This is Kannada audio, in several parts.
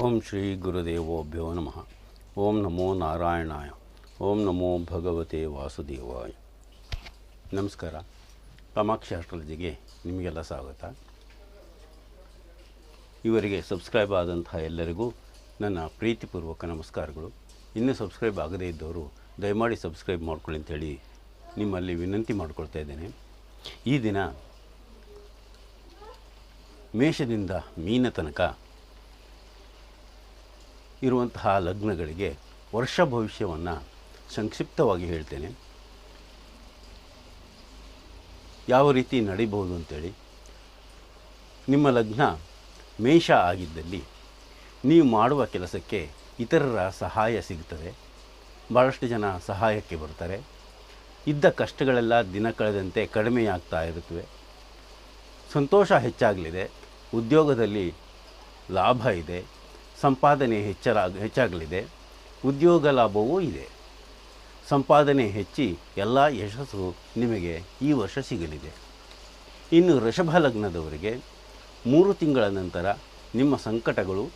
ಓಂ ಶ್ರೀ ಗುರುದೇವೋಭ್ಯೋ ನಮಃ. ಓಂ ನಮೋ ನಾರಾಯಣಾಯ. ಓಂ ನಮೋ ಭಗವತೆ ವಾಸುದೇವಾಯ. ನಮಸ್ಕಾರ. ಕಾಮಾಕ್ಷಿ ಆಸ್ಟ್ರಾಲಜಿಗೆ ನಿಮಗೆಲ್ಲ ಸ್ವಾಗತ. ಇವರಿಗೆ ಸಬ್ಸ್ಕ್ರೈಬ್ ಆದಂತಹ ಎಲ್ಲರಿಗೂ ನನ್ನ ಪ್ರೀತಿಪೂರ್ವಕ ನಮಸ್ಕಾರಗಳು. ಇನ್ನೂ ಸಬ್ಸ್ಕ್ರೈಬ್ ಆಗದೇ ಇದ್ದವರು ದಯಮಾಡಿ ಸಬ್ಸ್ಕ್ರೈಬ್ ಮಾಡ್ಕೊಳ್ಳಿ ಅಂತೇಳಿ ನಿಮ್ಮಲ್ಲಿ ವಿನಂತಿ ಮಾಡ್ಕೊಳ್ತಾ ಇದ್ದೇನೆ. ಈ ದಿನ ಮೇಷದಿಂದ ಮೀನ ತನಕ ಇರುವಂತಹ ಲಗ್ನಗಳಿಗೆ ವರ್ಷ ಭವಿಷ್ಯವನ್ನು ಸಂಕ್ಷಿಪ್ತವಾಗಿ ಹೇಳ್ತೇನೆ. ಯಾವ ರೀತಿ ನಡಿಬಹುದು ಅಂತೇಳಿ. ನಿಮ್ಮ ಲಗ್ನ ಮೇಷ ಆಗಿದ್ದಲ್ಲಿ ನೀವು ಮಾಡುವ ಕೆಲಸಕ್ಕೆ ಇತರರ ಸಹಾಯ ಸಿಗ್ತದೆ. ಭಾಳಷ್ಟು ಜನ ಸಹಾಯಕ್ಕೆ ಬರ್ತಾರೆ. ಇದ್ದ ಕಷ್ಟಗಳೆಲ್ಲ ದಿನ ಕಳೆದಂತೆ ಕಡಿಮೆಯಾಗ್ತಾ ಇರುತ್ತವೆ. ಸಂತೋಷ ಹೆಚ್ಚಾಗಲಿದೆ. ಉದ್ಯೋಗದಲ್ಲಿ ಲಾಭ ಇದೆ. ಸಂಪಾದನೆ ಹೆಚ್ಚರ ಹೆಚ್ಚಾಗಲಿದೆ. ಉದ್ಯೋಗ ಲಾಭವೂ ಇದೆ. ಸಂಪಾದನೆ ಹೆಚ್ಚಿ ಎಲ್ಲ ಯಶಸ್ಸು ನಿಮಗೆ ಈ ವರ್ಷ ಸಿಗಲಿದೆ. ಇನ್ನು ಋಷಭ ಲಗ್ನದವರಿಗೆ ಮೂರು ತಿಂಗಳ ನಂತರ ನಿಮ್ಮ ಸಂಕಟಗಳು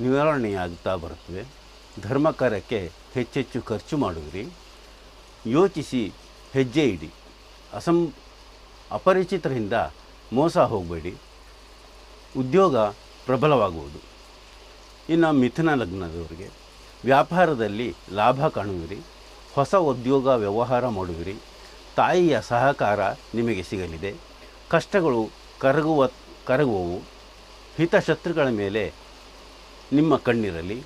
ನಿವಾರಣೆಯಾಗುತ್ತಾ ಬರುತ್ತವೆ. ಧರ್ಮ ಕಾರ್ಯಕ್ಕೆ ಹೆಚ್ಚೆಚ್ಚು ಖರ್ಚು ಮಾಡುವಿರಿ. ಯೋಚಿಸಿ ಹೆಜ್ಜೆ ಇಡಿ. ಅಸಂ, ಅಪರಿಚಿತರಿಂದ ಮೋಸ ಹೋಗಬೇಡಿ. ಉದ್ಯೋಗ ಪ್ರಬಲವಾಗುವುದು. ಇನ್ನು ಮಿಥುನ ಲಗ್ನದವರಿಗೆ ವ್ಯಾಪಾರದಲ್ಲಿ ಲಾಭ ಕಾಣುವಿರಿ, ಹೊಸ ಉದ್ಯೋಗ ವ್ಯವಹಾರ ಮಾಡುವಿರಿ, ತಾಯಿಯ ಸಹಕಾರ ನಿಮಗೆ ಸಿಗಲಿದೆ, ಕಷ್ಟಗಳು ಕರಗುವ, ಕರಗುವವು, ಹಿತಶತ್ರುಗಳ ಮೇಲೆ ನಿಮ್ಮ ಕಣ್ಣಿರಲಿ.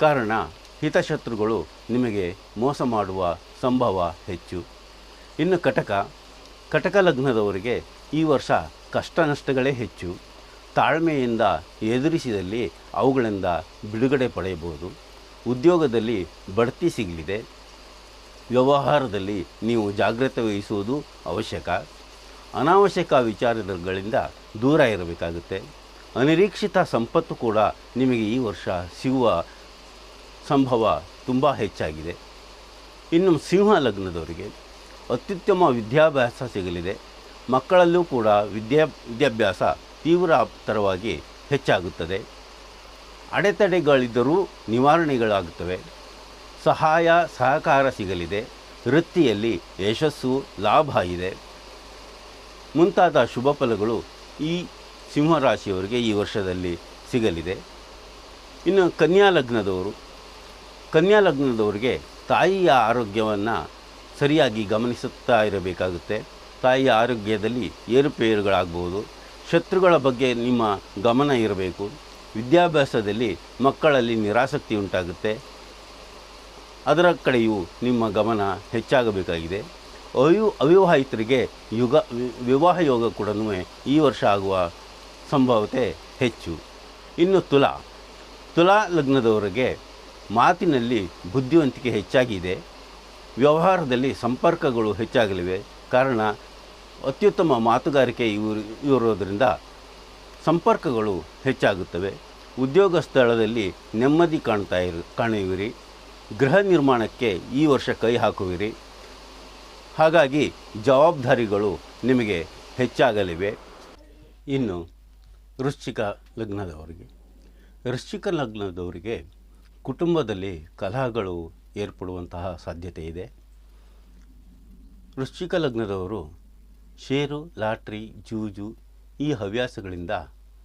ಕಾರಣ, ಹಿತಶತ್ರುಗಳು ನಿಮಗೆ ಮೋಸ ಮಾಡುವ ಸಂಭವ ಹೆಚ್ಚು. ಇನ್ನು ಕಟಕ ಕಟಕ ಲಗ್ನದವರಿಗೆ ಈ ವರ್ಷ ಕಷ್ಟ ನಷ್ಟಗಳೇ ಹೆಚ್ಚು. ತಾಳ್ಮೆಯಿಂದ ಎದುರಿಸಿದಲ್ಲಿ ಅವುಗಳಿಂದ ಬಿಡುಗಡೆ ಪಡೆಯಬಹುದು. ಉದ್ಯೋಗದಲ್ಲಿ ಬಡ್ತಿ ಸಿಗಲಿದೆ. ವ್ಯವಹಾರದಲ್ಲಿ ನೀವು ಜಾಗ್ರತೆ ವಹಿಸುವುದು ಅವಶ್ಯಕ. ಅನಾವಶ್ಯಕ ವಿಚಾರಗಳಿಂದ ದೂರ ಇರಬೇಕಾಗುತ್ತೆ. ಅನಿರೀಕ್ಷಿತ ಸಂಪತ್ತು ಕೂಡ ನಿಮಗೆ ಈ ವರ್ಷ ಸಿಗುವ ಸಂಭವ ತುಂಬ ಹೆಚ್ಚಾಗಿದೆ. ಇನ್ನು ಸಿಂಹ ಲಗ್ನದವರಿಗೆ ಅತ್ಯುತ್ತಮ ವಿದ್ಯಾಭ್ಯಾಸ ಸಿಗಲಿದೆ. ಮಕ್ಕಳಲ್ಲೂ ಕೂಡ ವಿದ್ಯಾ, ವಿದ್ಯಾಭ್ಯಾಸ ತೀವ್ರತರವಾಗಿ ಹೆಚ್ಚಾಗುತ್ತದೆ. ಅಡೆತಡೆಗಳಿದ್ದರೂ ನಿವಾರಣೆಗಳಾಗುತ್ತವೆ. ಸಹಾಯ, ಸಹಕಾರ ಸಿಗಲಿದೆ. ವೃತ್ತಿಯಲ್ಲಿ ಯಶಸ್ಸು, ಲಾಭ ಇದೆ. ಮುಂತಾದ ಶುಭ ಫಲಗಳು ಈ ಸಿಂಹರಾಶಿಯವರಿಗೆ ಈ ವರ್ಷದಲ್ಲಿ ಸಿಗಲಿದೆ. ಇನ್ನು ಕನ್ಯಾ ಲಗ್ನದವರು. ಕನ್ಯಾ ಲಗ್ನದವರಿಗೆ ತಾಯಿಯ ಆರೋಗ್ಯವನ್ನು ಸರಿಯಾಗಿ ಗಮನಿಸುತ್ತಾ ಇರಬೇಕಾಗುತ್ತೆ. ತಾಯಿಯ ಆರೋಗ್ಯದಲ್ಲಿ ಏರುಪೇರುಗಳಾಗಬಹುದು ಶತ್ರುಗಳ ಬಗ್ಗೆ ನಿಮ್ಮ ಗಮನ ಇರಬೇಕು. ವಿದ್ಯಾಭ್ಯಾಸದಲ್ಲಿ ಮಕ್ಕಳಲ್ಲಿ ನಿರಾಸಕ್ತಿ ಉಂಟಾಗುತ್ತೆ. ಅದರ ಕಡೆಯೂ ನಿಮ್ಮ ಗಮನ ಹೆಚ್ಚಾಗಬೇಕಾಗಿದೆ. ಅವಿವ್ ಅವಿವಾಹಿತರಿಗೆ ಯುಗ, ವಿವಾಹ ಯೋಗ ಕೂಡ ಈ ವರ್ಷ ಆಗುವ ಸಂಭವತೆ ಹೆಚ್ಚು. ಇನ್ನು ತುಲಾ. ತುಲಾ ಲಗ್ನದವರಿಗೆ ಮಾತಿನಲ್ಲಿ ಬುದ್ಧಿವಂತಿಕೆ ಹೆಚ್ಚಾಗಿದೆ. ವ್ಯವಹಾರದಲ್ಲಿ ಸಂಪರ್ಕಗಳು ಹೆಚ್ಚಾಗಲಿವೆ. ಕಾರಣ ಅತ್ಯುತ್ತಮ ಮಾತುಗಾರಿಕೆ ಇವರು, ಇರೋದರಿಂದ ಸಂಪರ್ಕಗಳು ಹೆಚ್ಚಾಗುತ್ತವೆ. ಉದ್ಯೋಗ ಸ್ಥಳದಲ್ಲಿ ನೆಮ್ಮದಿ ಕಾಣ್ತಾ ಇರು, ಕಾಣುವಿರಿ. ಗೃಹ ನಿರ್ಮಾಣಕ್ಕೆ ಈ ವರ್ಷ ಕೈ ಹಾಕುವಿರಿ. ಹಾಗಾಗಿ ಜವಾಬ್ದಾರಿಗಳು ನಿಮಗೆ ಹೆಚ್ಚಾಗಲಿವೆ. ಇನ್ನು ವೃಶ್ಚಿಕ ಲಗ್ನದವರಿಗೆ. ವೃಶ್ಚಿಕ ಲಗ್ನದವರಿಗೆ ಕುಟುಂಬದಲ್ಲಿ ಕಲಹಗಳು ಏರ್ಪಡುವಂತಹ ಸಾಧ್ಯತೆ ಇದೆ. ವೃಶ್ಚಿಕ ಲಗ್ನದವರು ಷೇರು ಲಾಟ್ರಿ, ಜೂಜು ಈ ಹವ್ಯಾಸಗಳಿಂದ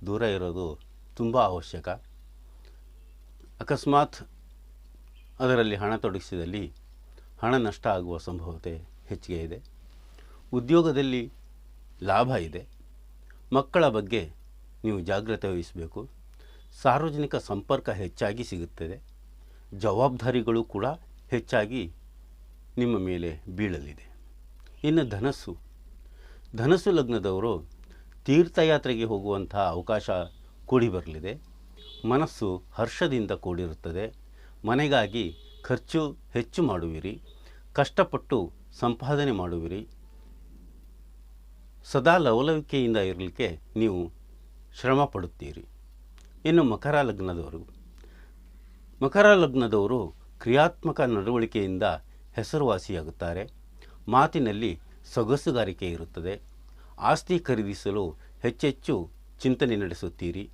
ದೂರ ಇರೋದು ತುಂಬ ಅವಶ್ಯಕ. ಅಕಸ್ಮಾತ್ ಅದರಲ್ಲಿ ಹಣ ತೊಡಗಿಸಿದಲ್ಲಿ ಹಣ ನಷ್ಟ ಆಗುವ ಸಂಭವತೆ ಹೆಚ್ಚಿಗೆ ಇದೆ. ಉದ್ಯೋಗದಲ್ಲಿ ಲಾಭ ಇದೆ. ಮಕ್ಕಳ ಬಗ್ಗೆ ನೀವು ಜಾಗ್ರತೆ ವಹಿಸಬೇಕು. ಸಾರ್ವಜನಿಕ ಸಂಪರ್ಕ ಹೆಚ್ಚಾಗಿ ಸಿಗುತ್ತದೆ. ಜವಾಬ್ದಾರಿಗಳು ಕೂಡ ಹೆಚ್ಚಾಗಿ ನಿಮ್ಮ ಮೇಲೆ ಬೀಳಲಿದೆ. ಇನ್ನು ಧನಸ್ಸು ಧನಸ್ಸು ಲಗ್ನದವರು ತೀರ್ಥಯಾತ್ರೆಗೆ ಹೋಗುವಂಥ ಅವಕಾಶ ಕೂಡಿ ಬರಲಿದೆ. ಮನಸ್ಸು ಹರ್ಷದಿಂದ ಕೂಡಿರುತ್ತದೆ. ಮನೆಗಾಗಿ ಖರ್ಚು ಹೆಚ್ಚು ಮಾಡುವಿರಿ. ಕಷ್ಟಪಟ್ಟು ಸಂಪಾದನೆ ಮಾಡುವಿರಿ. ಸದಾ ಲವಲವಿಕೆಯಿಂದ ಇರಲಿಕ್ಕೆ ನೀವು ಶ್ರಮ ಪಡುತ್ತೀರಿ. ಇನ್ನು ಮಕರ ಲಗ್ನದವರು. ಮಕರ ಲಗ್ನದವರು ಕ್ರಿಯಾತ್ಮಕ ನಡವಳಿಕೆಯಿಂದ ಹೆಸರುವಾಸಿಯಾಗುತ್ತಾರೆ. ಮಾತಿನಲ್ಲಿ ಸೊಗಸುಗಾರಿಕೆ ಇರುತ್ತದೆ. ಆಸ್ತಿ ಖರೀದಿಸಲು ಹೆಚ್ಚೆಚ್ಚು ಚಿಂತನೆ ನಡೆಸುತ್ತೀರಿ.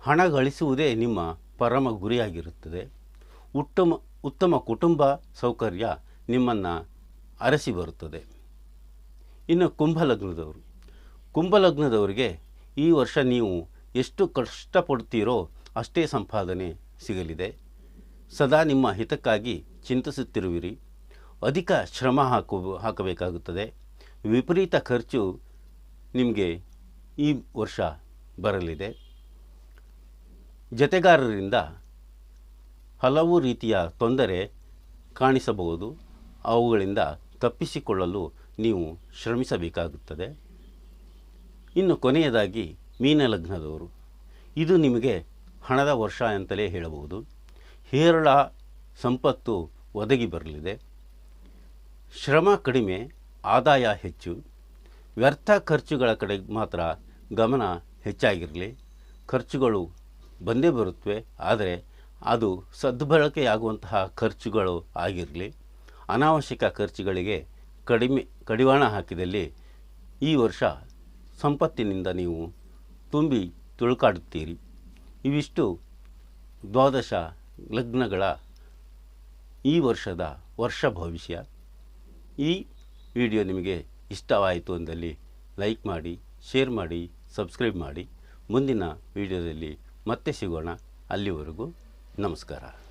ಹಣ ಗಳಿಸುವುದೇ ನಿಮ್ಮ ಪರಮ ಗುರಿಯಾಗಿರುತ್ತದೆ. ಉತ್ತಮ ಉತ್ತಮ ಕುಟುಂಬ ಸೌಕರ್ಯ ನಿಮ್ಮನ್ನು ಅರಸಿ ಬರುತ್ತದೆ. ಇನ್ನು ಕುಂಭಲಗ್ನದವರು. ಕುಂಭಲಗ್ನದವರಿಗೆ ಈ ವರ್ಷ ನೀವು ಎಷ್ಟು ಕಷ್ಟಪಡ್ತೀರೋ ಅಷ್ಟೇ ಸಂಪಾದನೆ ಸಿಗಲಿದೆ. ಸದಾ ನಿಮ್ಮ ಹಿತಕ್ಕಾಗಿ ಚಿಂತಿಸುತ್ತಿರುವಿರಿ. ಅಧಿಕ ಶ್ರಮ ಹಾಕು ಹಾಕಬೇಕಾಗುತ್ತದೆ. ವಿಪರೀತ ಖರ್ಚು ನಿಮಗೆ ಈ ವರ್ಷ ಬರಲಿದೆ. ಜತೆಗಾರರಿಂದ ಹಲವು ರೀತಿಯ ತೊಂದರೆ ಕಾಣಿಸಬಹುದು. ಅವುಗಳಿಂದ ತಪ್ಪಿಸಿಕೊಳ್ಳಲು ನೀವು ಶ್ರಮಿಸಬೇಕಾಗುತ್ತದೆ. ಇನ್ನು ಕೊನೆಯದಾಗಿ ಮೀನಲಗ್ನದವರು. ಇದು ನಿಮಗೆ ಹಣದ ವರ್ಷ ಅಂತಲೇ ಹೇಳಬಹುದು. ಹೇರಳ ಸಂಪತ್ತು ಒದಗಿ ಬರಲಿದೆ. ಶ್ರಮ ಕಡಿಮೆ, ಆದಾಯ ಹೆಚ್ಚು, ವ್ಯರ್ಥ ಖರ್ಚುಗಳ ಕಡೆ ಮಾತ್ರ ಗಮನ ಹೆಚ್ಚಾಗಿರಲಿ. ಖರ್ಚುಗಳು ಬಂದೇ ಬರುತ್ತವೆ ಆದರೆ ಅದು ಸದ್ಬಳಕೆಯಾಗುವಂತಹ ಖರ್ಚುಗಳು ಆಗಿರಲಿ. ಅನಾವಶ್ಯಕ ಖರ್ಚುಗಳಿಗೆ ಕಡಿಮೆ, ಕಡಿವಾಣ ಹಾಕಿದಲ್ಲಿ ಈ ವರ್ಷ ಸಂಪತ್ತಿನಿಂದ ನೀವು ತುಂಬಿ ತುಳುಕಾಡುತ್ತೀರಿ. ಇವಿಷ್ಟು ದ್ವಾದಶ ಲಗ್ನಗಳ ಈ ವರ್ಷದ ವರ್ಷ ಭವಿಷ್ಯ. ಈ ವಿಡಿಯೋ ನಿಮಗೆ ಇಷ್ಟವಾಯಿತು ಅಂದಲ್ಲಿ ಲೈಕ್ ಮಾಡಿ, ಶೇರ್ ಮಾಡಿ, ಸಬ್ಸ್ಕ್ರೈಬ್ ಮಾಡಿ. ಮುಂದಿನ ವಿಡಿಯೋದಲ್ಲಿ ಮತ್ತೆ ಸಿಗೋಣ. ಅಲ್ಲಿವರೆಗೂ ನಮಸ್ಕಾರ.